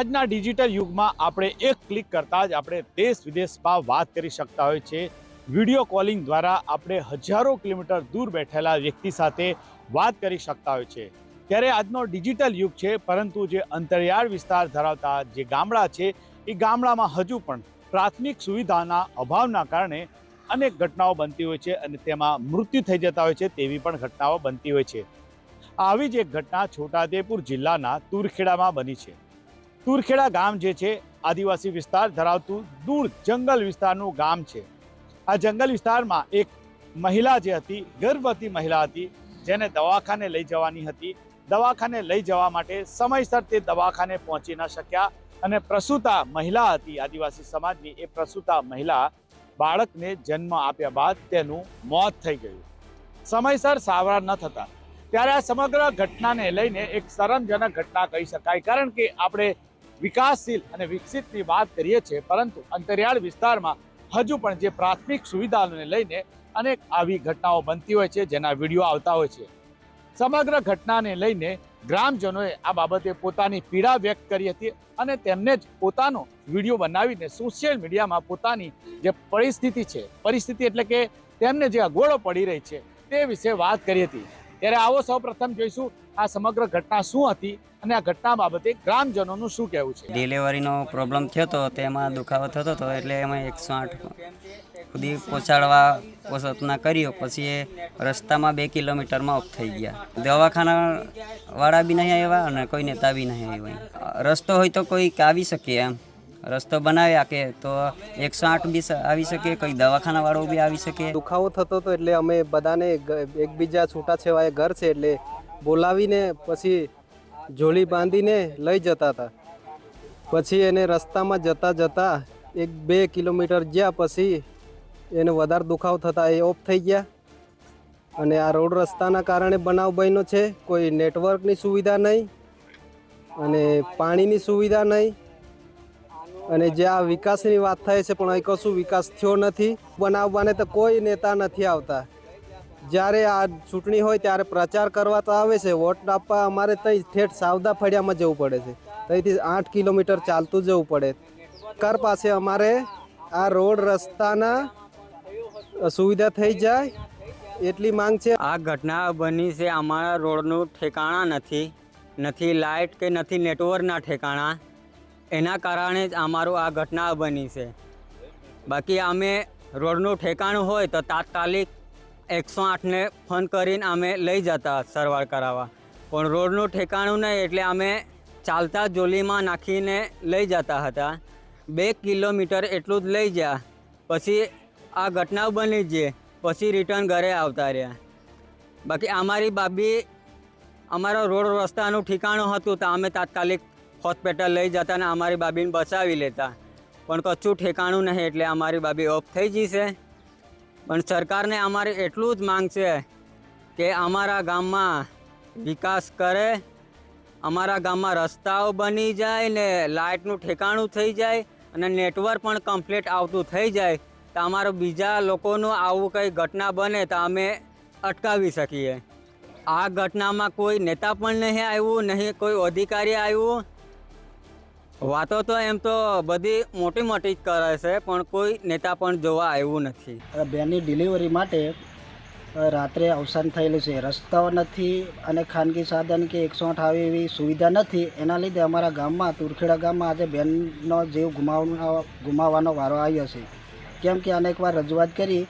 આજના ડિજિટલ યુગમાં આપણે એક ક્લિક કરતાં જ આપણે દેશ વિદેશમાં વાત કરી શકતા હોય છે. વીડિયો કોલિંગ દ્વારા આપણે હજારો કિલોમીટર દૂર બેઠેલા વ્યક્તિ સાથે વાત કરી શકતા હોય છે. ત્યારે આજનો ડિજિટલ યુગ છે, પરંતુ જે અંતરિયાળ વિસ્તાર ધરાવતા જે ગામડા છે, એ ગામડામાં હજુ પણ પ્રાથમિક સુવિધાના અભાવના કારણે અનેક ઘટનાઓ બનતી હોય છે અને તેમાં મૃત્યુ થઈ જતા હોય છે તેવી પણ ઘટનાઓ બનતી હોય છે. આવી જ એક ઘટના છોટાદેપુર જિલ્લાના તુરખેડામાં બની છે. તુરખેડા ગામ જે છે, આદિવાસી વિસ્તાર ધરાવતું દૂર જંગલ વિસ્તારનું ગામ છે. આ જંગલ વિસ્તારમાં એક મહિલા જે હતી, ગર્ભવતી મહિલા હતી, જેને દવાખાને લઈ જવાની હતી. દવાખાને લઈ જવા માટે સમયસર તે દવાખાને પહોંચી ન શક્યા અને પ્રસૂતા મહિલા હતી, આદિવાસી સમાજની એ પ્રસૂતા મહિલા બાળકને જન્મ આપ્યા બાદ તેનું મોત થઈ ગયું. સમયસર સારવાર ન થતા. ત્યારે આ સમગ્ર ઘટનાને લઈને એક શરમજનક ઘટના કહી શકાય. કારણ કે આપણે વિકાસશીલ અને વિકસિતની વાત કરીએ છીએ, પરંતુ અંતરિયાળ વિસ્તારમાં હજુ પણ જે પ્રાથમિક સુવિધાઓને લઈને અનેક આવી ઘટનાઓ બનતી હોય છે, જેના વીડિયો આવતા હોય છે. સમગ્ર ઘટનાને લઈને ગ્રામજનોએ આ બાબતે પોતાની પીડા વ્યક્ત કરી હતી અને તેમને જ પોતાનો વીડિયો બનાવીને સોશિયલ મીડિયામાં પોતાની જે પરિસ્થિતિ છે, પરિસ્થિતિ એટલે કે તેમને જે અગવડો પડી રહી છે, તે વિશે વાત કરી હતી. ત્યારે આવો સૌ પ્રથમ જોઈશું આ સમગ્ર ઘટના શું હતી અને આ ઘટના બાબતે ગ્રામજનોનું શું કહેવું છે? ડિલિવરીનો પ્રોબ્લેમ થયો હતો તેમાં દુખાવો થતો હતો એટલે એમાં એકસો આઠ સુધી પહોંચાડવા પ્રયત્ન કર્યો. પછી એ રસ્તામાં બે કિલોમીટરમાં ઓફ થઈ ગયા. દવાખાના વાળા બી નહીં આવ્યા અને કોઈ નેતા બી નહીં આવ્યા. રસ્તો હોય તો કોઈ આવી શકે એમ. રસ્તો બનાવ્યા કે તો એકસો આઠ બી આવી શકે કોઈ દવાખાના વાળો બી આવી શકે. દુખાવો થતો હતો એટલે અમે બધાને એકબીજા છૂટા છેવાય ઘર છે એટલે બોલાવીને પછી જોડી બાંધીને લઈ જતા હતા. પછી એને રસ્તામાં જતા જતા એક બે કિલોમીટર ગયા પછી એને વધારે દુખાવ થતા એ ઓફ થઈ ગયા. અને આ રોડ રસ્તાના કારણે બનાવ બન્યો છે. કોઈ નેટવર્કની સુવિધા નહીં અને પાણીની સુવિધા નહીં. અને જે આ વિકાસની વાત થાય છે, પણ અહીં કશું વિકાસ થયો નથી. બનાવવાને તો કોઈ નેતા નથી આવતા. જ્યારે આ ચૂંટણી હોય ત્યારે પ્રચાર કરવા તો આવે છે, વોટ આપવા અમારે ત્યાં ઠેઠ સાવદા ફળિયામાં જવું પડે છે. ત્યાંથી આઠ કિલોમીટર ચાલતું જવું પડે. સરકાર પાસે અમારે આ રોડ રસ્તાના સુવિધા થઈ જાય એટલી માંગ છે. આ ઘટના બની છે અમારા રોડનું ઠેકાણા નથી નથી લાઇટ કે નથી નેટવર્કના ઠેકાણા. એના કારણે જ અમારું આ ઘટના બની છે. બાકી અમે રોડનું ઠેકાણું હોય તો તાત્કાલિક એકસો આઠને ફોન કરીને અમે લઈ જતા સારવાર કરાવવા. પણ રોડનું ઠેકાણું નહીં એટલે અમે ચાલતા જોલીમાં નાખીને લઈ જતા હતા. બે કિલોમીટર એટલું જ લઈ ગયા. પછી આ ઘટના બની છે પછી રિટર્ન ઘરે આવતા રહ્યા. બાકી અમારી બાબી, અમારા રોડ રસ્તાનું ઠેકાણું હતું તો અમે તાત્કાલિક હોસ્પિટલ લઈ જતા ને અમારી બાબીને બચાવી લેતા. પણ કચ્છું ઠેકાણું નહીં એટલે અમારી બાબી ઓફ થઈ જશે પણ સરકારને અમારે એટલું જ માંગ છે કે અમારા ગામમાં વિકાસ કરે, અમારા ગામમાં રસ્તાઓ બની જાય ને લાઇટનું ઠેકાણું થઈ જાય અને નેટવર્ક પણ કમ્પ્લીટ આવતું થઈ જાય, તો અમારું બીજા લોકોનું આવું કંઈ ઘટના બને તો અમે અટકાવી શકીએ. આ ઘટનામાં કોઈ નેતા પણ નહીં આવ્યું, નહીં કોઈ અધિકારી આવ્યું વાતો તો એમ તો બધી મોટી મોટી જ કરે છે, પણ કોઈ નેતા પણ જોવા આવ્યું નથી. બેનની ડિલિવરી માટે રાત્રે અવસાન થયેલું છે. રસ્તાઓ નથી અને ખાનગી સાધન કે એકસો આઠ આવી એવી સુવિધા નથી, એના લીધે અમારા ગામમાં, તુરખેડા ગામમાં આજે બેનનો જીવ ગુમાવવાનો ગુમાવવાનો વારો આવ્યો છે. કેમ કે અનેકવાર રજૂઆત કરી